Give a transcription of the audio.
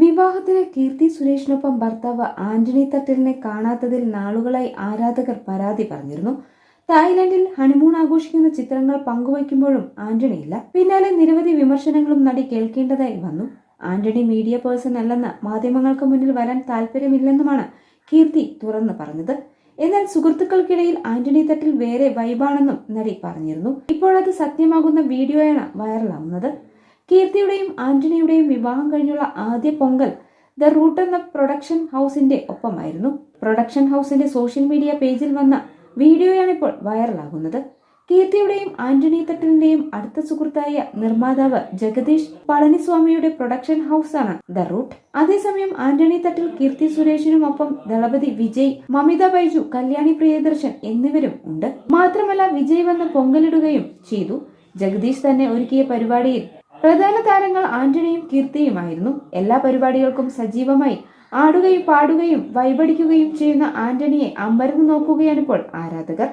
വിവാഹത്തിന് കീർത്തി സുരേഷിനൊപ്പം ഭർത്താവ് ആന്റണി തട്ടലിനെ കാണാത്തതിൽ നാളുകളായി ആരാധകർ പരാതി പറഞ്ഞിരുന്നു. തായ്ലൻഡിൽ ഹണിമൂൺ ആഘോഷിക്കുന്ന ചിത്രങ്ങൾ പങ്കുവയ്ക്കുമ്പോഴും ആന്റണി ഇല്ല. പിന്നാലെ നിരവധി വിമർശനങ്ങളും നടി കേൾക്കേണ്ടതായി വന്നു. ആന്റണി മീഡിയ പേഴ്സൺ അല്ലെന്ന് മാധ്യമങ്ങൾക്ക് മുന്നിൽ വരാൻ താല്പര്യമില്ലെന്നുമാണ് കീർത്തി തുറന്നു പറഞ്ഞത്. എന്നാൽ സുഹൃത്തുക്കൾക്കിടയിൽ ആന്റണി തട്ടിൽ വേറെ വൈബാണെന്നും നടി പറഞ്ഞിരുന്നു. ഇപ്പോഴത് സത്യമാകുന്ന വീഡിയോയാണ് വൈറലാവുന്നത്. കീർത്തിയുടെയും ആന്റണിയുടെയും വിവാഹം കഴിഞ്ഞുള്ള ആദ്യ പൊങ്കൽ ദ റൂട്ട് എന്ന പ്രൊഡക്ഷൻ ഹൗസിന്റെ ഒപ്പമായിരുന്നു. പ്രൊഡക്ഷൻ ഹൗസിന്റെ സോഷ്യൽ മീഡിയ പേജിൽ വന്ന വീഡിയോയാണ് ഇപ്പോൾ വൈറലാകുന്നത്. കീർത്തിയുടെയും ആന്റണി തട്ടലിന്റെയും അടുത്ത സുഹൃത്തായ നിർമ്മാതാവ് ജഗദീഷ് പളനിസ്വാമിയുടെ പ്രൊഡക്ഷൻ ഹൗസാണ് ദ റൂട്ട്. അതേസമയം ആന്റണി തട്ടിൽ കീർത്തി സുരേഷിനുമൊപ്പം ദളപതി വിജയ് മമിത ബൈജു കല്യാണി പ്രിയദർശൻ എന്നിവരും ഉണ്ട്. മാത്രമല്ല വിജയ് വന്ന് പൊങ്കലിടുകയും ചെയ്തു. ജഗദീഷ് തന്നെ ഒരുക്കിയ പരിപാടിയിൽ പ്രധാന താരങ്ങൾ ആന്റണിയും കീർത്തിയുമായിരുന്നു. എല്ലാ പരിപാടികൾക്കും സജീവമായി ആടുകയും പാടുകയും വൈബടിക്കുകയും ചെയ്യുന്ന ആന്റണിയെ അമ്പരന്ന് നോക്കുകയാണിപ്പോൾ ആരാധകർ.